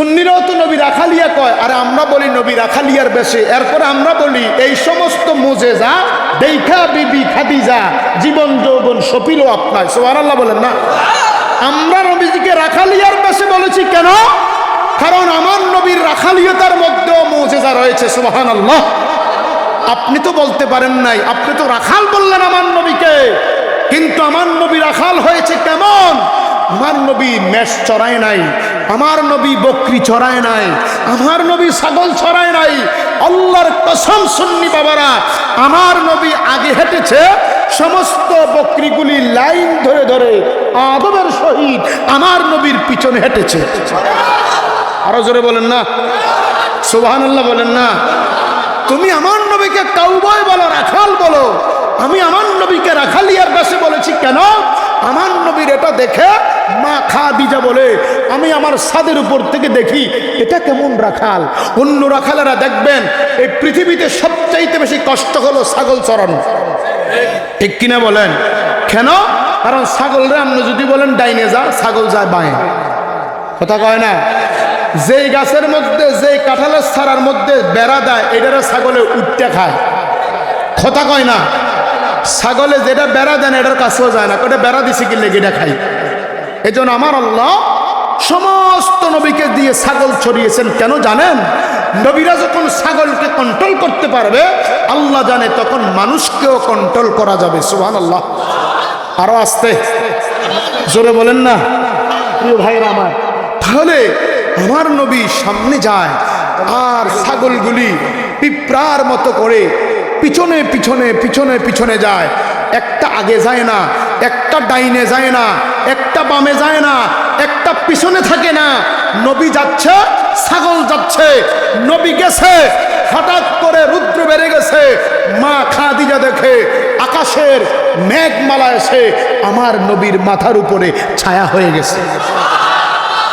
সুন্নিরাও তো নবী রাখালিয়া কয়, আর আমরা বলি নবী রাখালিয়ার বেশে। এরপর আমরা বলি, এই সমস্ত মোজে মুজেজা দেখা বিবি খাদিজা, জীবন যৌবন সপিল আপনার। সোহান আল্লাহ বলেন না। আমরা নবীজিকে রাখালিয়ার বেশে বলেছি কেন? কারণ আমার নবীর রাখালিয়তার মধ্যেও মুজেজা রয়েছে সোহান আল্লাহ আপনি তো বলতে পারেন নাই, আপনি তো রাখাল বললেন আমার নবীকে। কিন্তু আমার নবী রাখাল হয়েছে কেমন? আমার নবী মেষ চড়ায় নাই, আমার নবী বকরি চড়ায় নাই, আমার নবী ছাগল চড়ায় নাই, আল্লাহর কসম সুন্নি বাবারা, আমার নবী আগে হেঁটেছে, সমস্ত বকরিগুলি লাইন ধরে ধরে আদবের সহিত আমার নবীর পিছনে হেঁটেছে। আরও জোরে বলেন না। সুবহান আল্লাহ বলেন না। তুমি আমার নবীকে কাউবয় বলো, রাখাল বলো। আমি আমার নবীকে রাখালিয়ার বাসে বলেছি, কেন? আমার নবীর এটা দেখে মা খা দিজা বলে, আমি আমার ছাদের উপর থেকে দেখি, এটা কেমন রাখাল? অন্য রাখালেরা দেখবেন, এই পৃথিবীতে সবচাইতে বেশি কষ্ট হলো ছাগল চড়ানো। ঠিক কিনা বলেন? কেন? কারণ ছাগলরে আপনি যদি বলেন, ডাইনে যা, ছাগল যায় বাঁয়ে। কথা কয় না? যেই গাছের মধ্যে, যেই কাঁঠালের ছাড়ার মধ্যে বেড়া দেয়, এটারে ছাগলে উঠতে খায়। কথা কয় না? ছাগলে যেটা বেড়া দেন, এটার কাছেও যায় না। ওটা বেড়া দিছে কিনলে গেটা খাই এই জন্য আমার আল্লাহ সমস্ত নবীকে দিয়ে ছাগল ছড়িয়েছেন। কেন জানেন? নবীরা যখন ছাগলকে কন্ট্রোল করতে পারবে, আল্লাহ জানে তখন মানুষকেও কন্ট্রোল করা যাবে। সুহান আল্লাহ আরও আসতে। জোরে বলেন না। প্রিয় ভাইরা আমার, তাহলে আমার নবী সামনে যায় আর ছাগলগুলি পিঁপড়ার মতো করে পিছনে পিছনে পিছনে পিছনে যায়। একটা আগে যায় না, একটা ডাইনে যায় না একটা বামে যায় না, একটা পিছনে থাকে না। নবী যাচ্ছে, ছাগল যাচ্ছে, নবী গেছে, হঠাৎ করে রুদ্র বেড়ে গেছে। মা খাদিজা দেখে, আকাশের মেঘমালা এসে আমার নবীর মাথার উপরে ছায়া হয়ে গেছে।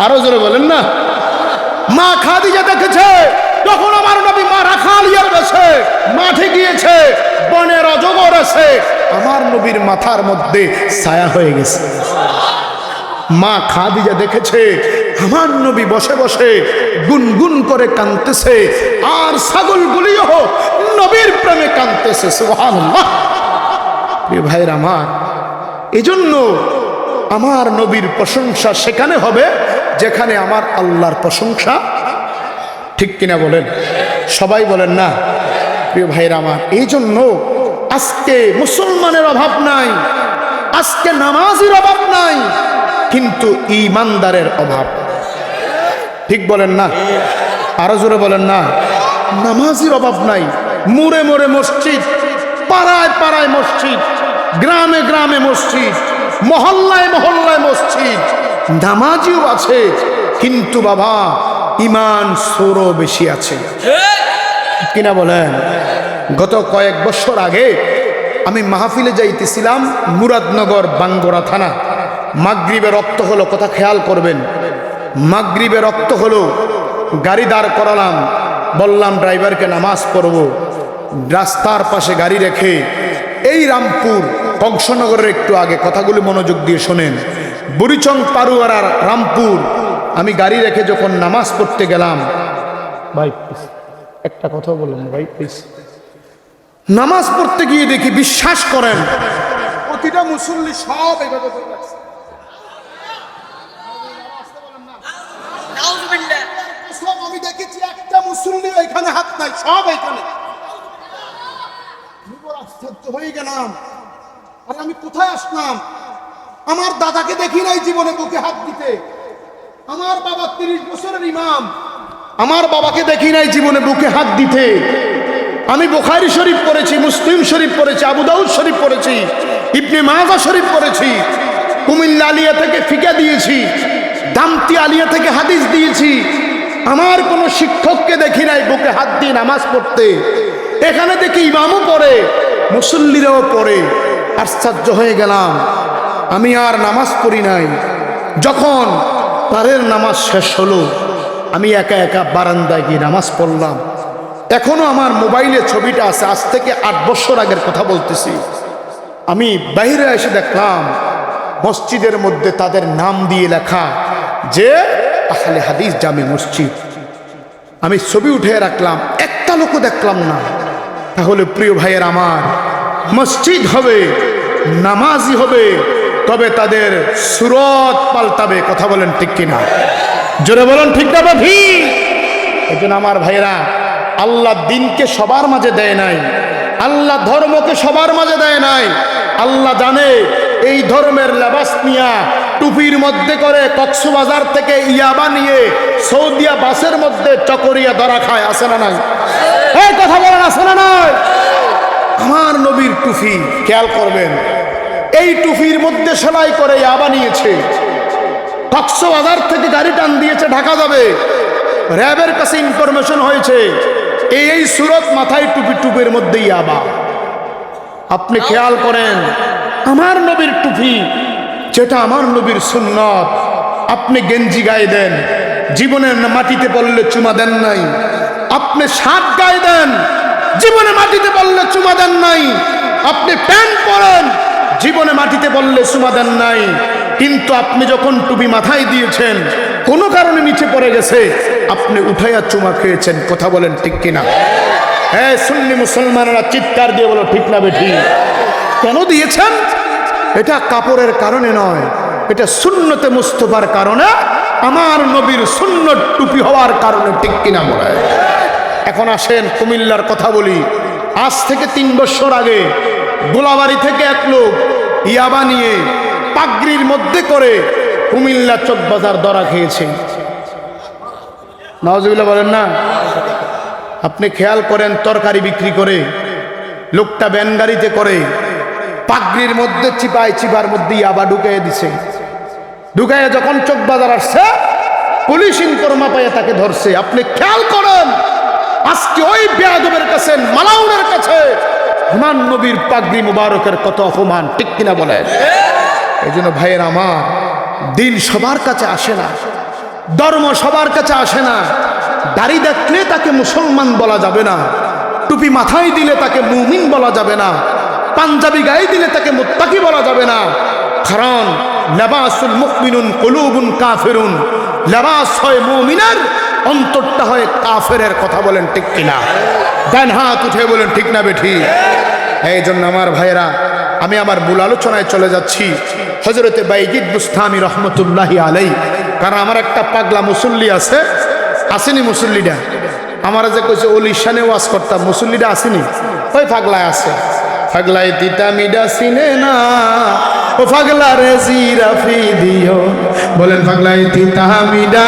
আরও জোরে বলেন না। মা খাদিজা দেখেছে তখন আমার নবী মা রাখালিয়ার বেছে মাঠে গিয়েছে, বনের অজগর আছে, আমার নবীর মাথার মধ্যে ছায়া হয়ে গেছে। মা খাদিজা দেখেছে, আমার নবী বসে বসে গুনগুন করে কাঁদতেছে, আর ছাগলগুলিও নবীর প্রেমে কাঁদতেছে প্রিয় ভাইয়ের আমার, এজন্য আমার নবীর প্রশংসা সেখানে হবে, যেখানে আমার আল্লাহর প্রশংসা ঠিক কিনা বলেন? সবাই বলেন না। প্রিয় ভাইয়ের আমার এই জন্য আজকে মুসলমানের অভাব নাই, আজকে নামাজের অভাব নাই, কিন্তু ইমানদারের অভাব। ঠিক বলেন না? আরও জোরে বলেন না। নামাজের অভাব নাই, মোড়ে মোড়ে মসজিদ, পাড়ায় পাড়ায় মসজিদ, গ্রামে গ্রামে মসজিদ, মহল্লায় মহল্লায় মসজিদ, নামাজিও আছে, কিন্তু বাবা ইমান সোরও বেশি আছে। কিনা বলেন? গত কয়েক বছর আগে আমি মাহফিলে যাইতেছিলাম মুরাদনগর বাঙ্গোরা থানা। মাগরিবে রক্ত হলো, কথা খেয়াল করবেন। মাগরিবে রক্ত হলো, গাড়ি দাঁড় করালাম, বললাম, ড্রাইভারকে নামাজ পড়ব। রাস্তার পাশে গাড়ি রেখে এই রামপুর কংসনগরের একটু আগে কথাগুলি মনোযোগ দিয়ে শোনেন। বুড়িচং পারুয়ারার রামপুর আমি গাড়ি রেখে যখন নামাজ পড়তে গেলাম ভাই please, একটা কথা বললাম ভাই প্লিজ নামাজ পড়তে গিয়ে দেখি বিশ্বাস করেন প্রতিটা মুসল্লি সব এভাবে আমি দেখেছি একটা মুসল্লি এখানে হাত নাই সব এখানে। আশ্চর্য হয়ে গেলাম। আর আমি কোথায় আসলাম? আমার দাদাকে দেখি নাই জীবনে বুকে হাত দিতে। আমার বাবা তিরিশ বছরের ইমাম। আমার বাবাকে দেখি নাই জীবনে বুকে হাত দিতে। আমি বুখারি শরীফ পড়েছি, মুসলিম শরীফ পড়েছি, আবু দাউদ শরীফ পড়েছি, ইবনে মাজা শরীফ পড়েছি, কুমিল্লা আলিয়া থেকে ফিকা দিয়েছি, দামতি আলিয়া থেকে হাদিস দিয়েছি। আমার কোনো শিক্ষককে দেখি নাই বুকে হাত দিয়ে নামাজ পড়তে। এখানে দেখি ইমামও পড়ে, মুসল্লিরাও পড়ে। আশ্চর্য হয়ে গেলাম। আমি আর নামাজ পড়ি নাই। যখন তারের নামাজ শেষ হলো। আমি একা একা বারান্দায় গিয়ে নামাজ পড়লাম। এখনও আমার মোবাইলে ছবিটা আছে, আজ থেকে আট বছর আগের কথা বলতেছি। আমি বাইরে এসে দেখলাম, মসজিদের মধ্যে তাদের নাম দিয়ে লেখা যে আহলে হাদিস জামে মসজিদ। আমি ছবি উঠে রাখলাম, একটা লোকও দেখলাম না। তাহলে প্রিয় ভাইয়ের আমার, মসজিদ হবে নামাজি হবে তবে তাদের সুরত পাল্টাবে, কথা বলেন ঠিক কিনা? জোরে বলেন, ঠিক না ভাবি এই আমার ভাইয়েরা, আল্লাহ দিনকে সবার মাঝে দেয় নাই, আল্লাহ ধর্মকে সবার মাঝে দেয় নাই। আল্লাহ জানে এই ধর্মের লেবাস নিয়া টুপির মধ্যে করে কক্সবাজার থেকে ইয়াবা নিয়ে সৌদিয়া বাসের মধ্যে চকরিয়া ধরা খায় আসে না নাই? কথা বলেন আসে না নাই? আমার নবীর টুপি, খেয়াল করবেন এই টুপির মধ্যে সেলাই করে ইয়াবা নিয়েছে। কক্সবাজার থেকে গাড়ি টান দিয়েছে, ঢাকা যাবে। র্যাবের কাছে ইনফরমেশন হয়েছে, এই এই সুরত মাথায় টুপি টুপির মধ্যেই আবা আপনি খেয়াল করেন, আমার নবীর টুপি, যেটা আমার নবীর সুন্নত, আপনি গেঞ্জি গায়ে দেন জীবনের মাটিতে পড়লে চুমা দেন নাই। আপনি শার্ট গায়ে দেন, জীবনে মাটিতে পড়লে চুমা দেন নাই। আপনি প্যান্ট পরেন জীবনে মাটিতে বললে চুমা দেন নাই। কিন্তু আপনি যখন টুপি মাথায় দিয়েছেন, কোনো কারণে নিচে পড়ে গেছে, আপনি উঠাইয়া চুমা খেয়েছেন। কথা বলেন ঠিক কিনা? হ্যাঁ সুন্নি মুসলমানেরা চিৎকার দিয়ে বলো, ঠিক না বেঠি কেন দিয়েছেন? এটা কাপড়ের কারণে নয়। এটা শূন্যতে মুস্তফার কারণে। আমার নবীর শূন্য টুপি হওয়ার কারণে ঠিক কিনা বলে এখন আসেন কুমিল্লার কথা বলি। আজ থেকে তিন বছর আগে গোলাবাড়ি থেকে এক লোক ইয়াবা নিয়ে পাগড়ির মধ্যে করে কুমিল্লা চকবাজার দরা খেয়েছে। নওয়াজুবিল্লাহ বলেন না, আপনি খেয়াল করেন তরকারি বিক্রি করে লোকটা ব্যান গাড়িতে করে পাগড়ির মধ্যে চিপায় চিপার মধ্যে ইয়াবা ঢুকাইয়ে দিছে। ঢুকাইয়া যখন চোখ বাজার আসছে, পুলিশ ইনকর্মা পাইয়া তাকে ধরছে। আপনি খেয়াল করেন, আজকে ওই বেয়াদবের কাছে, মালাউনের কাছে হুমান নবীর পাগড়ি মুবারকের কত অপমান, ঠিক কিনা বলেন এই জন্য ভাইয়ের আমার, দিন সবার কাছে আসে না, ধর্ম সবার কাছে আসে না, দাড়ি দেখলে তাকে মুসলমান বলা যাবে না, টুপি মাথায় দিলে তাকে মুমিন বলা যাবে না, পাঞ্জাবি গায়ে দিলে তাকে মুত্তাকি বলা যাবে না, কারণ লেবাসুল মুকমিনুন কলুবুন কাফেরুন, লেবাস হয় মুমিনের, অন্তরটা হয় কাফেরের, কথা বলেন ঠিক কিনা? ডান হাত উঠে বলেন, ঠিক না বেঠি? এই জন্য আমার ভাইয়েরা, আমি আমার মূল আলোচনায় চলে যাচ্ছি। হজরতে বাইজিদ বুস্তামি রহমতুল্লাহি আলাই কারণ আমার একটা পাগলা মুসল্লি আছে, আসেনি মুসল্লিটা। আমার যে কইছে ওলিশানে ওয়াজ করতাম, মুসল্লিটা আসেনি। ওই পাগলায় আছে। পাগলায় তিতা মিডা সিনে না, ও পাগলা রে জিরাফি দিও। বলেন, পাগলায় তিতা মিডা,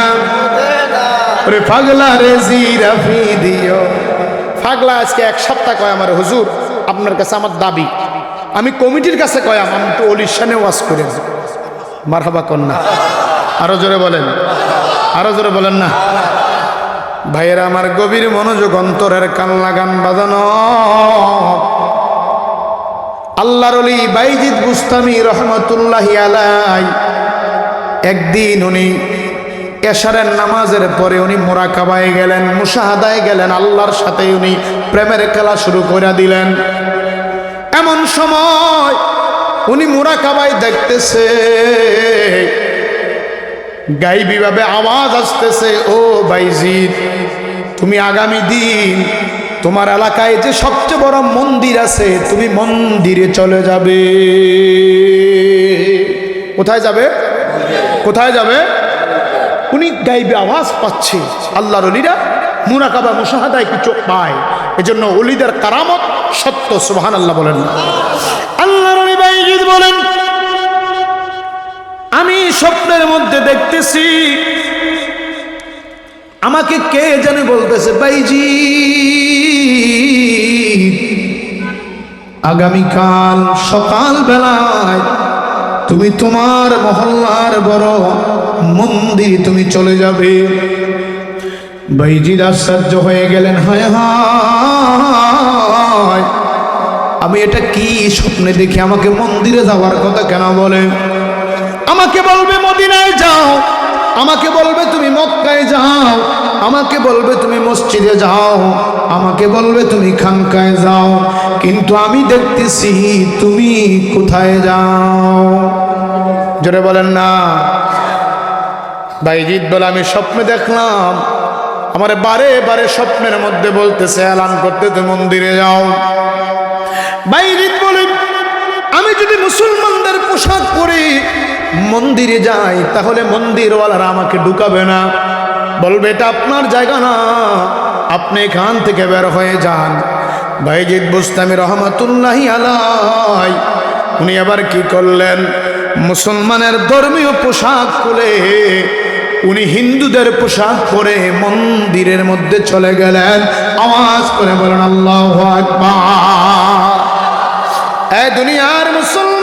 ওরে পাগলা রে জিরাফি দিও। পাগলা আজকে এক সপ্তাহ কয় আমার হুজুর? আপনার কাছে আমার দাবি। আমি কমিটির কাছে কয়াম আমি তো অলিশানে ওয়াজ করে। মারহাবা কন্যা। আরও জোরে বলেন। আরও জোরে বলেন না। ভাইয়েরা, আমার গভীর মনোযোগ, অন্তরের কান্না গান বাজানো। আল্লাহর অলি বাইজিদ বুস্তামি রহমতুল্লাহ আলাই একদিন উনি এশারের নামাজের পরে উনি মোরাকাবায় গেলেন, মুশাহাদায় গেলেন, আল্লাহর সাথে উনি প্রেমের খেলা শুরু করে দিলেন। এমন সময় উনি মোরাকাবায় দেখতেছে গাইবিভাবে আওয়াজ আসতেছে, ও বাইজিদ তুমি আগামী দিন তোমার এলাকায় যে সবচেয়ে বড় মন্দির আছে, তুমি মন্দিরে চলে যাবে। কোথায় যাবে? কোথায় যাবে? উনি গাইবে আওয়াজ পাচ্ছে। আল্লাহর অলিরা মুরাকাবা মুশাহাদায় কিছু পায়? এজন্য অলিদের কারামত সত্য সুবহান আল্লাহ বলেন আল্লাহর অলি বলেন, আমি স্বপ্নের মধ্যে দেখতেছি, আমাকে কে জানে বলতেছে বাইজি আগামীকাল সকাল বেলায় তুমি তোমার মহল্লার বড় মন্দির তুমি চলে যাবে। বাইজিদ আশ্চর্য হয়ে গেলেন, হায় হায়, আমি এটা কি স্বপ্নে দেখি? আমাকে মন্দিরে যাওয়ার কথা কেন বলে? আমাকে বলবে, মদিনায় যাও। আমাকে বলবে, তুমি মক্কায় যাও। আমাকে বলবে, তুমি মসজিদে যাও। আমাকে বলবে, তুমি খানকায় যাও, কিন্তু আমি দেখতেছি তুমি কোথায় যাও? জোরে বলেন না। বাইজিৎ বলে আমি স্বপ্নে দেখলাম, আমার বারে বারে স্বপ্নের মধ্যে বলতেছে, এলান করতে তো মন্দিরে যাও। বাইজিৎ বলে আমি যদি মুসলমানদের পোশাক পরে, মন্দিরে যাই, তাহলে মন্দিরওয়ালারা আমাকে ঢুকাবে না। বলবে, এটা আপনার জায়গা না আপনি এখান থেকে বের হয়ে যান। বাইজিদ বুস্তামি রহমাতুল্লাহি আলাই উনি আবার কি করলেন? মুসলমানের ধর্মীয় পোশাক খুলে উনি হিন্দুদের পোশাক পরে মন্দিরের মধ্যে চলে গেলেন। আওয়াজ করে বলেন, আল্লাহ এ দুনিয়ার মুসলমান,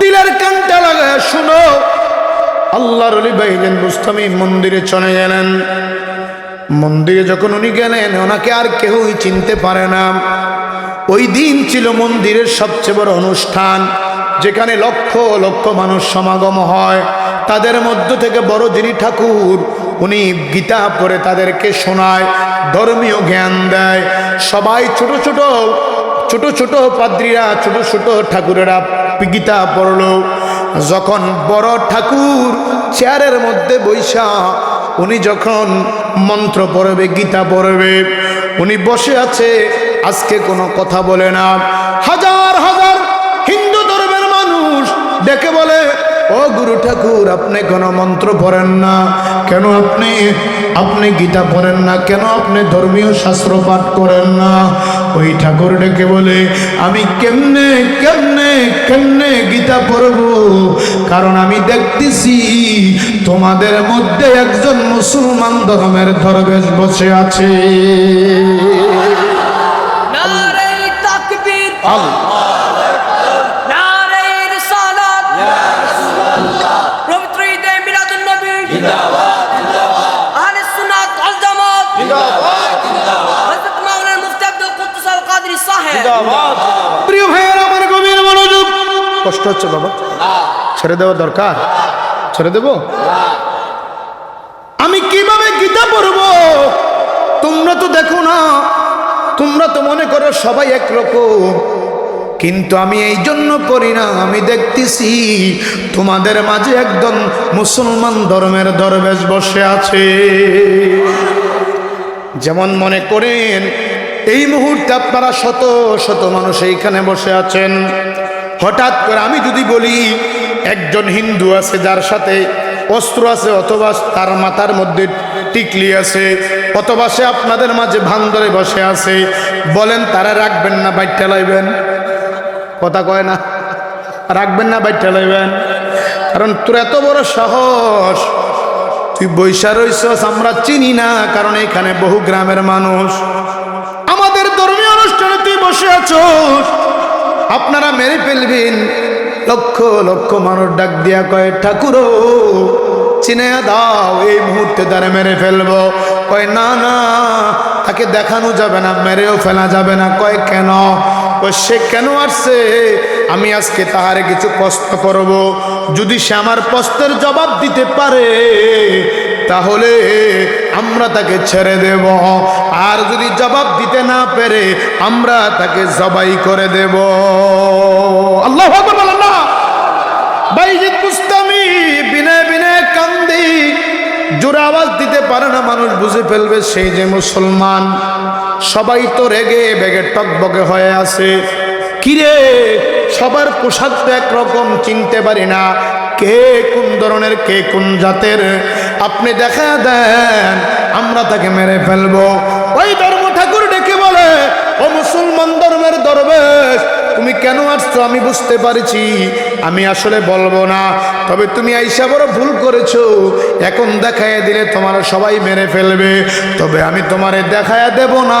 দিলের কানটা লাগায় শুনো। আল্লাহর অলি বাইলেন মুস্তামি মন্দিরে চলে গেলেন। মন্দিরে যখন উনি গেলেন, ওনাকে আর কেউই চিনতে পারে না। ওই দিন ছিল মন্দিরের সবচেয়ে বড় অনুষ্ঠান, যেখানে লক্ষ লক্ষ মানুষ সমাগম হয়। তাদের মধ্য থেকে বড় যিনি ঠাকুর, উনি গীতা পড়ে তাদেরকে শোনায়, ধর্মীয় জ্ঞান দেয়। সবাই ছোট ছোট ছোট ছোট পাদ্রীরা, ছোট ছোট ঠাকুরেরা গীতা পড়ল। যখন বড় ঠাকুর চেয়ারের মধ্যে বৈশা, উনি যখন মন্ত্র পড়বে, গীতা পড়বে, উনি বসে আছে, আজকে কোনো কথা বলে না। হাজার হাজার হিন্দু ধর্মের মানুষ ডেকে বলে ও গুরু ঠাকুর আপনি কোনো মন্ত্র পড়েন না। কেন আপনি আপনি গীতা পড়েন না? কেন আপনি ধর্মীয় শাস্ত্র পাঠ করেন না? ওই ঠাকুর ডেকে বলে আমি কেমনে কেমনে কেমনে গীতা পড়ব? কারণ আমি দেখতেছি তোমাদের মধ্যে একজন মুসলমান ধর্মের ধর্মেশ বসে আছে। আল্লাহ। প্রিয় ভাইয়ের আমার গভীর মনোযোগ। কষ্ট হচ্ছে বাবা। ছেড়ে দেওয়া দরকার। ছেড়ে দেব? আমি কীভাবে গীতা পড়ব? তোমরা তো দেখো না। তোমরা তো মনে করো সবাই একরকম। কিন্তু আমি এই জন্য পড়ি না। আমি দেখতেছি তোমাদের মাঝে একজন মুসলমান ধর্মের দরবেশ বসে আছে। যেমন মনে করেন, এই মুহূর্তে আপনারা শত শত মানুষ এইখানে বসে আছেন। হঠাৎ করে আমি যদি বলি, একজন হিন্দু আছে যার সাথে অস্ত্র আছে অথবা তার মাথার মধ্যে টিকলি আছে, অথবা সে আপনাদের মাঝে ভান ধরে বসে আছে, বলেন তারা রাখবেন না বাইটটা লাইবেন কথা কয় না। রাখবেন না বাইটটা লাইবেন কারণ তোর এত বড় সাহস তুই বৈশা রইছস, আমরা চিনি না, কারণ এখানে বহু গ্রামের মানুষ। আমাদের ধর্মীয় অনুষ্ঠানে তুই বসে আছোস। আপনারা মেরে ফেলবেন। লক্ষ লক্ষ মানুষ ডাক দিয়া কয় ঠাকুরো চিনে দাও, এই মুহূর্তে তারা মেরে ফেলব। কয়, না না, তাকে দেখানো যাবে না, মেরেও ফেলা যাবে না। কয়, কেন? সে কেন আসছে? আমি আজকে তাহারে কিছু প্রশ্ন করব। যদি সে আমার প্রশ্নের জবাব দিতে পারে, তাহলে আমরা তাকে ছেড়ে দেব। আর যদি জবাব দিতে না পেরে, আমরা তাকে জবাই করে দেব। আল্লাহ বিনে কান্দি, জোরে আওয়াজ দিতে পারে না মানুষ, বুঝে ফেলবে সেই যে মুসলমান। সবাই তো রেগে বেগে টকবগে হয়ে আছে। কিরে? সবার পোশাক তো একরকম, চিনতে পারি না। কে কোন ধরনের, কে কোন জাতের? আপনি দেখা দেন, আমরা তাকে মেরে ফেলব। ওই ধর্ম ঠাকুর ডেকে বলে, ও মুসলমান ধর্মের দরবেশ, তুমি কেন আসছো? আমি বুঝতে পারছি। আমি আসলে বলব না। তবে তুমি আইসা বড় ভুল করেছ। এখন দেখায় দিলে তোমার সবাই মেরে ফেলবে। তবে আমি তোমারে দেখায় দেব না।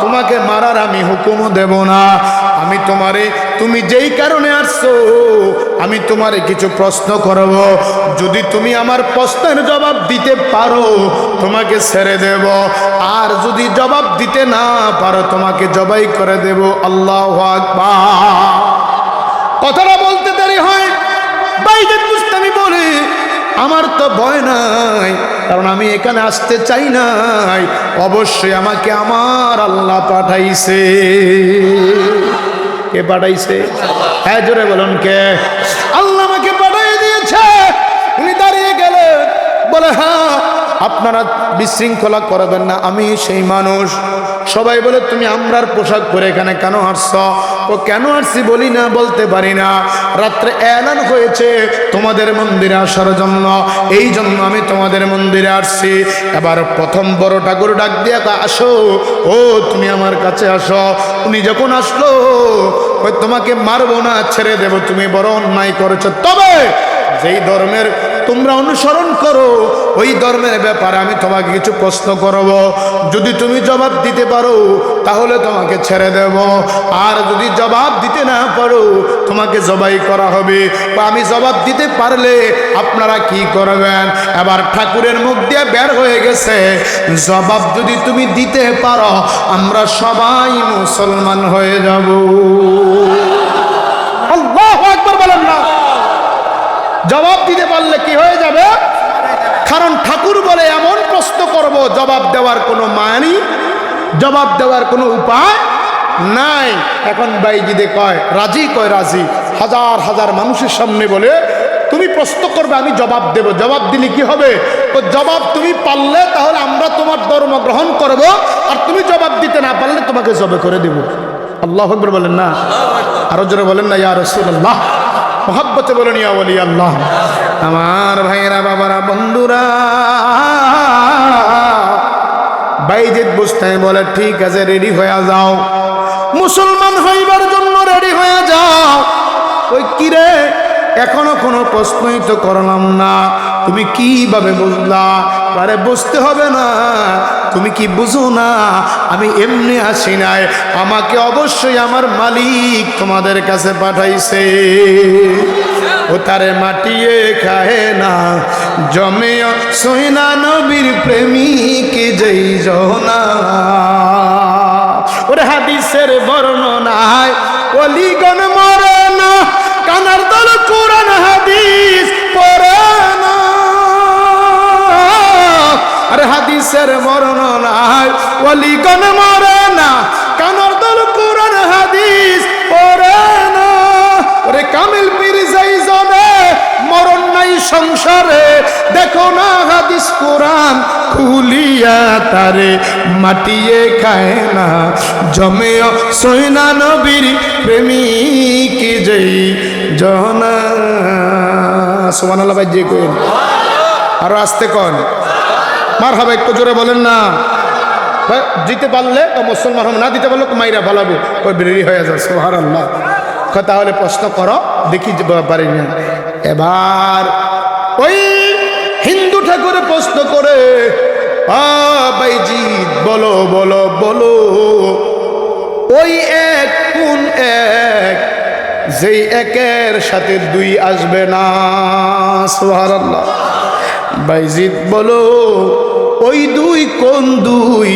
তোমাকে মারার আমি হুকুমও দেব না। আমি তোমারে, তুমি যেই কারণে আসছো, আমি তোমারে কিছু প্রশ্ন করব। যদি তুমি আমার প্রশ্নের জবাব দিতে পারো, তোমাকে ছেড়ে দেব। আর যদি জবাব দিতে না পারো, তোমাকে জবাই করে দেব। আল্লাহ কথাটা বলতে দেরি হয়। বাইজেদ মুস্তামি বলে আমার তো ভয় নাই, কারণ আমি এখানে আসতে চাই নাই। অবশ্যই আমাকে আমার আল্লাহ পাঠাইছে। কে পাঠাইছে। হ্যাঁ জোরে বলুন কে? আল্লাহ আমাকে পাঠিয়ে দিয়েছে। উনি দাঁড়িয়ে গেলেন। বলে হ্যাঁ আপনারা বিশৃঙ্খলা করবেন না, আমি সেই মানুষ। সবাই বলে, তুমি আমরার পোশাক পরে এখানে কেন আসছ ও, কেন আসছি বলি না, বলতে পারি না। রাত্রে এলান হয়েছে তোমাদের মন্দিরে আসার জন্য। এই জন্য আমি তোমাদের মন্দিরে আসছি। এবার প্রথম বড় ঠাকুর ডাক দিয়ে আসো। ও, তুমি আমার কাছে আসো। উনি যখন আসলো তোমাকে মারবো না, ছেড়ে দেব। তুমি বড় অন্যায় করেছ। তবে যেই ধর্মের তোমরা অনুসরণ করো, ওই ধর্মের ব্যাপারে আমি তোমাকে কিছু প্রশ্ন করব। যদি তুমি জবাব দিতে পারো, তাহলে তোমাকে ছেড়ে দেব। আর যদি জবাব দিতে না পারো, তোমাকে জবাই করা হবে। বা আমি জবাব দিতে পারলে আপনারা কি করবেন? এবার ঠাকুরের মুখ দিয়ে বের হয়ে গেছে। জবাব যদি তুমি দিতে পারো, আমরা সবাই মুসলমান হয়ে যাব আল্লাহ একবার বলেন না জবাব দিতে পারলে কি হয়ে যাবে? কারণ ঠাকুর বলে এমন প্রশ্ন করব, জবাব দেওয়ার কোনো মানি, জবাব দেওয়ার কোনো উপায় নাই। এখন বাইজিদে কয়, রাজি কয়, রাজি। হাজার হাজার মানুষের সামনে বলে, তুমি প্রশ্ন করবে, আমি জবাব দেব। জবাব দিলে কি হবে? ও জবাব তুমি পারলে, তাহলে আমরা তোমার ধর্ম গ্রহণ করব, আর তুমি জবাব দিতে না পারলে তোমাকে জবে করে দেব। আল্লাহ বলেন না? আরও জোরে বলেন না, ইয়া রসুল্লাহ মহাব্বতে বলেন ইয়া বলি আল্লাহ। আমার ভাইয়েরা, বাবারা, বন্ধুরা। বাইজেদ বুঝতে বলে, ঠিক আছে রেডি হয়ে যাও। মুসলমান হইবার জন্য রেডি হয়ে যাও। ওই কিরে এখনও কোনো প্রশ্নই তো করলাম না। তুমি কীভাবে বুঝলা? আরে বুঝতে হবে না। তুমি কি বুঝো না? আমি এমনি আসি নাই। আমাকে অবশ্যই আমার মালিক তোমাদের কাছে পাঠাইছে। ও তারে মাটিয়ে খায় না। জমে সৈনা নবীর প্রেমিক যেই জনা। ওরে হাদিসের বর্ণনায় অলিগণ মরে না কানার দল কোরআন, হাদিস পড়ে না। আরে হাদিসের বর্ণনায় অলিগণ মরে না। কানার দল কোরআন, হাদিস পড়ে কামিল পীর যাই জনে মরণ নাই সংসারে, দেখো না হাদিস কোরআন খুলিয়া তারে, মাটিয়ে খায় না। জমে সৈনা নবীর প্রেমিক যেই জনা সোমান আল্লাহ যে কইন। আরও আসতে কন। মার হবে একটু জোরে বলেন না। দিতে পারলে মুসলমান হবে না, দিতে পারলে মাইরা ফালাবো। ওই বেরি হয়ে যায় সোহার তাহলে প্রশ্ন করো, দেখি পারি না। এবার ওই হিন্দু ঠাকুরে প্রশ্ন করে, আ বাইজি বলো বলো বলো, ওই এক, কোন এক যেই একের সাথে দুই আসবে না সোহারাল্লাহ বাইজিৎ বলো, ওই দুই কোন দুই?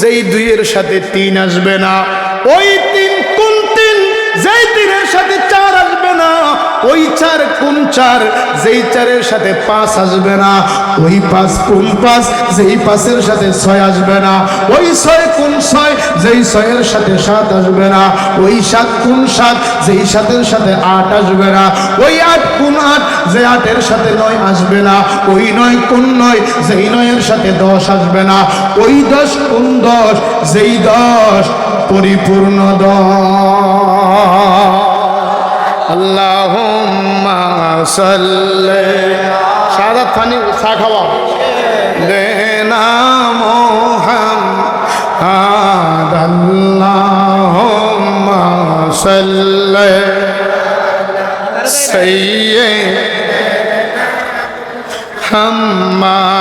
যেই দুইয়ের সাথে তিন আসবে না, ওই তিন কোন তিন? যেই ওই চার কোন চার? যেই চারের সাথে পাঁচ আসবে না, ওই পাঁচ কোন পাঁচ? যেই পাঁচের সাথে ছয় আসবে না, ওই ছয় কোন ছয়? যেই ছয়ের সাথে সাত আসবে না, ওই সাত কোন সাত? যেই সাতের সাথে আট আসবে না, ওই আট কোন আট? যে আটের সাথে নয় আসবে না, ওই নয় কোন নয়? যেই নয়ের সাথে দশ আসবে না, ওই দশ কোন দশ? যেই দশ পরিপূর্ণ দশ। আল্লাহুম্মা শাহাদাত ফানি চা খাওয়া মোহাম্মদ আল্লাহুম্মা সাল্লি সাইয়্যিদ হাম্মাদ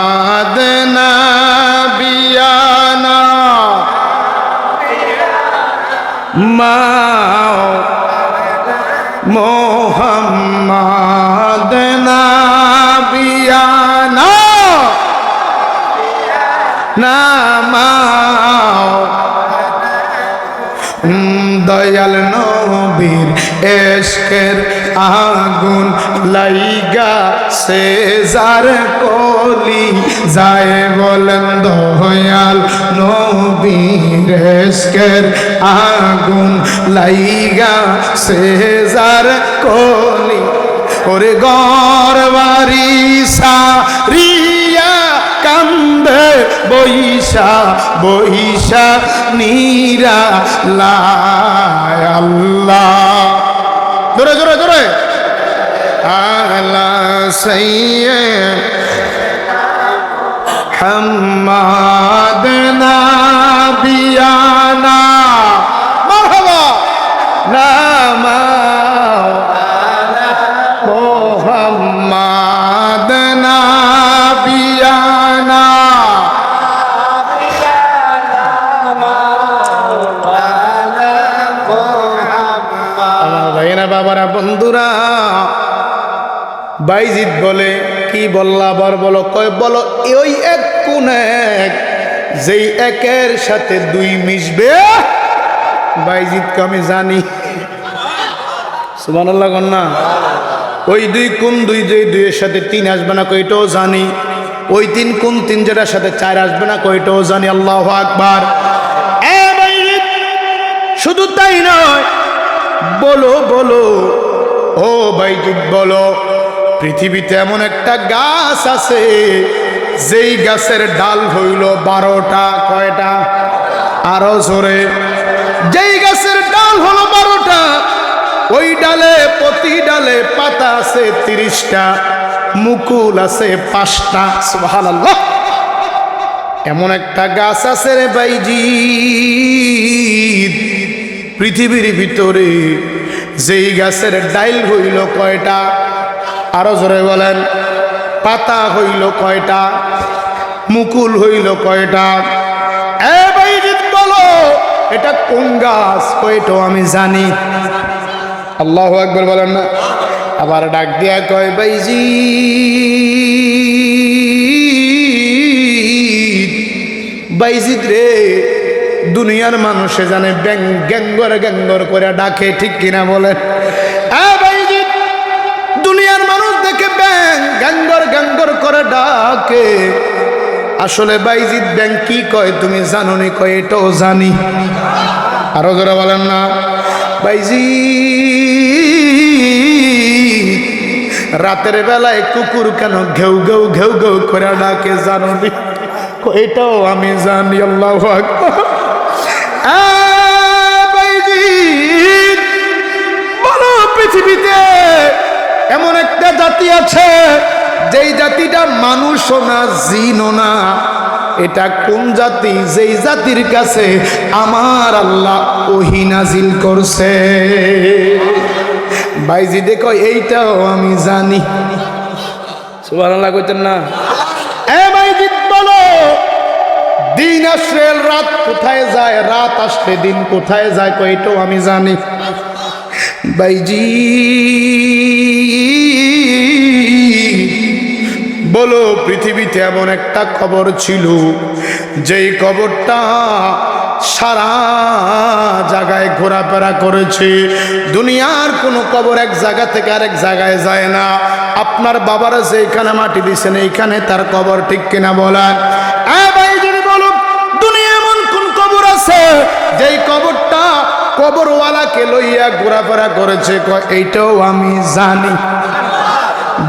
দয়াল নবীর এশকের আগুন লাইগা সে যার কলি যায় বলেন দয়াল নবীরেস্কের আগুন লাইগা সে যার কলি। ওরে গর বাড়ি কান্দে বৈশা বৈশা নীরা আল্লাহ। জোরে জোরে জোরে। আলা সাইয়ে হাম্মাদ নাবিয়ানা মারহাবা বাইজিৎ বলে, কি বললা আবার বলো? কয়, বলো, ওই এক কোন এক যেই একের সাথে দুই মিশবে। বাইজিৎকে আমি জানি। সুমান আল্লাহ না। ওই দুই কোন, দুই যে দুইয়ের সাথে তিন আসবে না কইটাও জানি। ওই তিন কোন, তিন যেটার সাথে চার আসবে না কইটাও জানি। আল্লাহ আকবার। শুধু তাই নয়, বলো বলো, ও বাইজিৎ বলো পৃথিবীতে এমন একটা গাছ আছে, যেই গাছের ডাল হইল বারোটা, কয়টা? আরও জোরে। যেই গাছের ডাল হলো বারোটা, ওই ডালে, প্রতি ডালে পাতা আছে তিরিশটা, মুকুল আছে পাঁচটা। সুবহানাল্লাহ। এমন একটা গাছ আছে রে বাইজি। পৃথিবীর ভিতরে যেই গাছের ডাইল হইল কয়টা? আরও জোরে বলেন, পাতা হইল কয়টা, মুকুল হইল কয়টা? এ বলো, এটা কোন গাছ? কয়টাও আমি জানি। আল্লাহ একবার বলেন না। আবার ডাক দিয়া কয় বাইজি বাইজিদ রে, দুনিয়ার মানুষে জানে গ্যাঙ্গর গ্যাঙ্গর করে ডাকে, ঠিক কিনা বলে বাইজিদ দুনিয়ার মানুষ দেখে ব্যাং গ্যাঙ্গর গ্যাঙ্গর করে ডাকে। আসলে বাইজিদ ব্যাং কি কয় তুমি জানো নি কয়, এটাও জানি। আরও যারা বলেন না। বাইজি রাতের বেলায় কুকুর কেন ঘেউ ঘেউ ঘেউ ঘেউ করে ডাকে জানো নি এটাও আমি জানি, আল্লাহ জাতি আছে যেই জাতিটা মানুষও না জিনও না এটা কোন জাতি? যেই জাতির কাছে আমার আল্লাহ ওহি নাজিল করছে। বাইজি দেখো এইটাও আমি জানি। সুবহানাল্লাহ কইতেন না। দিন আসলে রাত কোথায় যায় রাত আসলে দিন কোথায় যায় কই এটাও আমি জানি। বাইজি বলো, পৃথিবীতে এমন একটা খবর ছিল। যেই খবরটা সারা জায়গায় ঘোরাফেরা করেছে। দুনিয়ার কোনো কবর এক জায়গা থেকে আরেক জায়গায় যায় না। আপনার বাবারা যেখানে মাটি দিছেন, এইখানে তার কবর ঠিক কিনা হ্যাঁ ভাই বলো দুনিয়া এমন কোন আছে? যেই কবরটা কবরওয়ালাকে লইয়া ঘোরাফেরা করেছে এইটাও আমি জানি।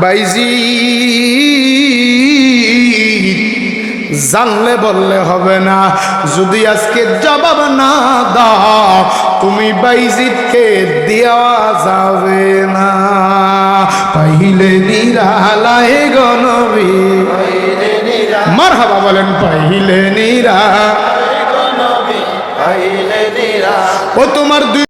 বাইজি জানলে বললে হবে না। যদি আজকে জবাব না দাও, তুমি বাইজিৎকে দেওয়া যাবে না। পাইলে নিরালায় গনবী মার হাবা বলেন, পাইলে নিরা। ও তোমার দুই